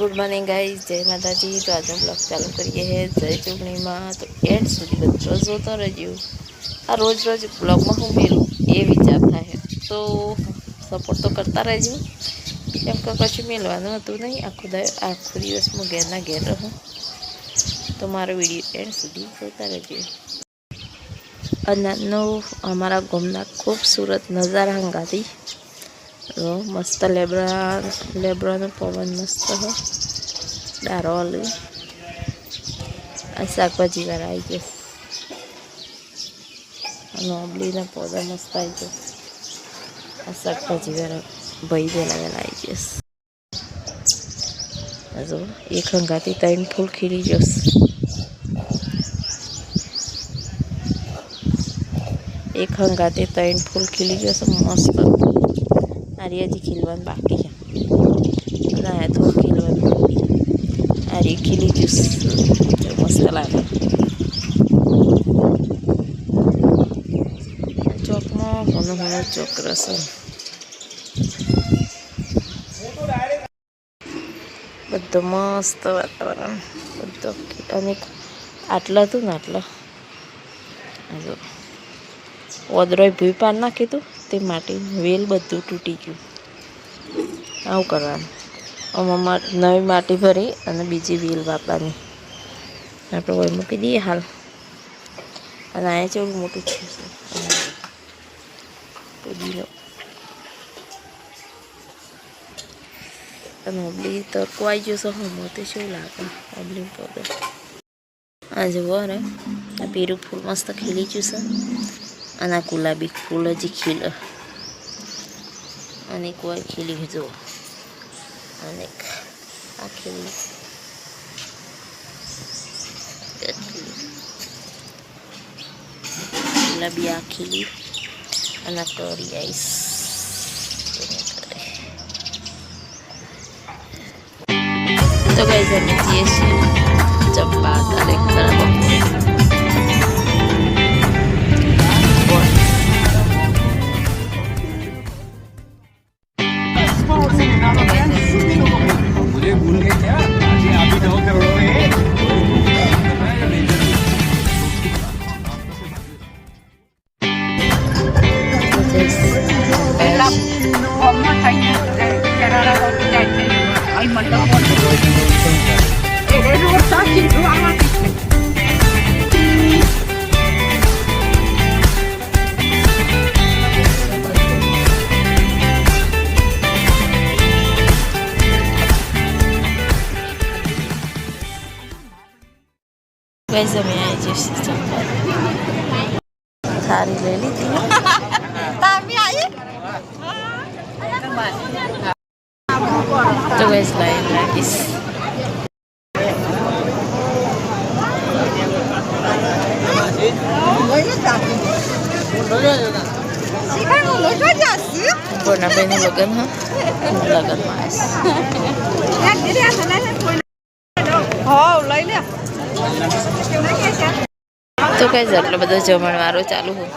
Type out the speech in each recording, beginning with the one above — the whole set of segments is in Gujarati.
ગુડ મોર્નિંગ ગાઈઝ, જય માતાજી. તો આજનો બ્લોગ ચાલુ કરીએ હે જય ચૂંટણીમાં તો એન્ડ સુધી બધો જોતો રહ્યો આ રોજ રોજ બ્લોગમાં હું મેળું એ વિચાર થાય. તો સપોર્ટ તો કરતા રહેજો. કેમ કે પછી મેળવાનું હતું નહીં. આખો આખો દિવસ હું ઘેરના ઘેર રહું. તો મારો વીડિયો એન્ડ સુધી જોતા રહેજો. અનાજનો અમારા ગામના ખૂબસૂરત નજારા હંગાથી તો મસ્ત લેબરા, લેબરાનો પવન મસ્ત હ. ડારો હલી આ શાકભાજી વાળા આવી ગયો. અને ઓબલીના પૌધા મસ્ત આવી ગયો. આ શાકભાજી વાળા ભાઈ વહેલા વહેલા આવી જશે હજુ એક હંગાથી ત્રણ ફૂલ ખીલી જશે એક હંગાતે ત્રણ ફૂલ ખીલી જશે મસ્ત. આરી હજી ખીલવાનું બાકી છે અને આ થોડું ખીલવાનું બાકી આરી ખીલી જ્યુસ મસ્ત લાગે ચોકમાં હોનો હોનો ચોક રસો બધું મસ્ત વાતાવરણ બધું અને આટલા હતું ને આટલા હજુ ઓદરોય ભૂઈ પાર નાખી હતું તે માટે વેલ બધું તૂટી ગયું. આવું કરવાનું. આમાં નવી માટી ભરી અને બીજી વેલ વાપરવાની. આપણે વહી મૂકી દઈએ હાલ. અને અહીંયા ચેવડું મોટું છે. પુદીનો અને ઓબલી તરકો આવી ગયો છે. હું મોતે શું લાગે? ઓબલી પૌડર આ જુઓ ને, આ પીરું ફૂલ મસ્ત ખીલી ગયું છે. અને આ ગુલાબી ફૂલ જ ખીલ અને કોઈ ખીલી જો અને આ ખીલી ગુલાબી આ ખીલી અને કરી આવીશ તો ગઈ અમે જઈએ છીએ ચંપા તારે मुझे भूल गए क्या अभी दो करोड़ में Thank you. ગઈ અમે આવી જઈશું ચંપા થાળી લઈ લીધી. તો ગઈશ લાઈન લાગીશ કોના બેનું લગ્ન હા? લગ્નમાં તો કઈ જ આટલો બધો જમણવારો ચાલુ હોય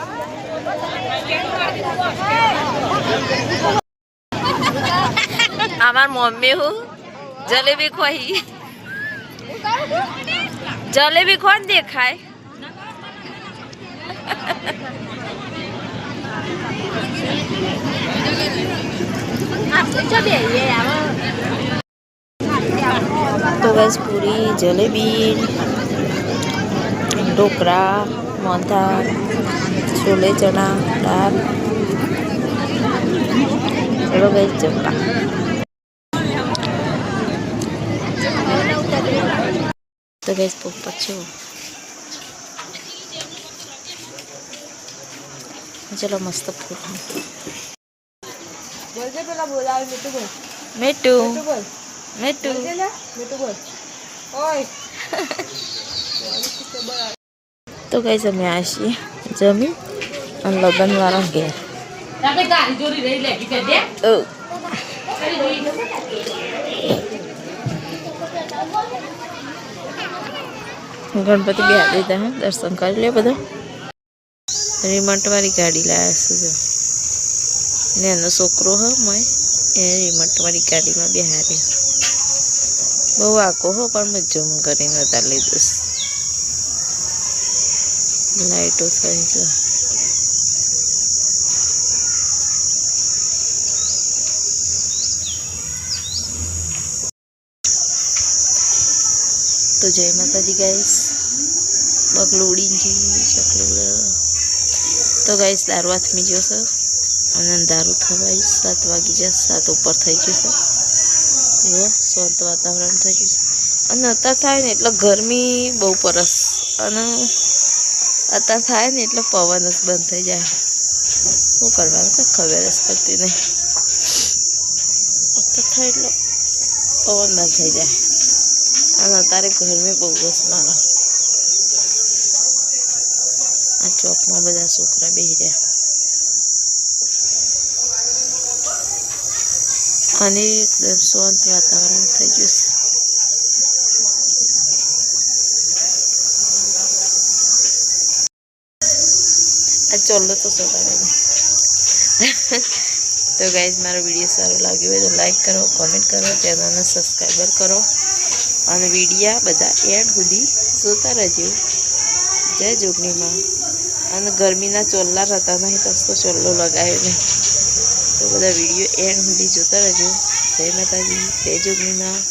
আমার মম্মি হু জলেবি খোয়াই জলেবি কোন দিয়ে খায় તો બસ પૂરી જલેબી ઢોકળા મોંધા છોલે ચણા દાળ ચલો ગઈ જમવા તો ગઈ પપ્પા છું. ચલો મસ્ત ફૂલ. બોલજે પેલા બોલાવે મીઠું બોલ. મેટુ મીઠું બોલ. મેટુ મીઠું બોલ. ઓય. તો કઈ અમે આશી. જમી અને લગ્ન વાળા ઘેર ગણપતિ બે દીધા હા દર્શન કરી લે બધા. રિમોટ વાળી ગાડી લાવ્યા છે ને એનો છોકરો હ મય. એ રિમોટ વાળી ગાડીમાં બેહાર્યો. બહુ આકો હો, પણ મેં ઝૂમ કરીને નતા લીધું લાઈટો થઈ છે. તો જય માતાજી ગાઈસ બગલું ઉડીને જઈ ચકલું તો ગાઈસ દારૂ હાથમી ગયો છે. અને દારૂ થવાય સાત વાગી જશે, સાત ઉપર થઈ જશે જુઓ. શાંત વાતાવરણ થઈ ગયું છે. અને અત્યારે થાય ને એટલે ગરમી બહુ પરસ. અને અત્યારે થાય ને એટલે પવન જ બંધ થઈ જાય. શું કરવાનું કંઈ ખબર જ પડતી નહીં. અત્યારે થાય એટલે પવન બંધ થઈ જાય. અને અત્યારે ગરમી બહુ જ મારો. આ ચોકમાં બધા છોકરા બેસી રહ્યા. અને એકદમ શાંત વાતાવરણ થઈ ગયું છે. આ ચોલ્લો તો સોડાવે તો ગાઈઝ મારો વીડિયો સારો લાગ્યો હોય તો લાઈક કરો કોમેન્ટ કરો ચેનલને સબસ્ક્રાઈબર કરો. અને વિડીયા બધા એડ સુધી જોતા રહેજો. જય જોગણીમાં અને ગરમીના ચોલ્લા રહેતા નહીં તો ચોલ્લો લગાવ્યો નહીં. બધા વીડિયો એન્ડ સુધી જોતા રહેજો. જય માતાજી જય જોગણીમાં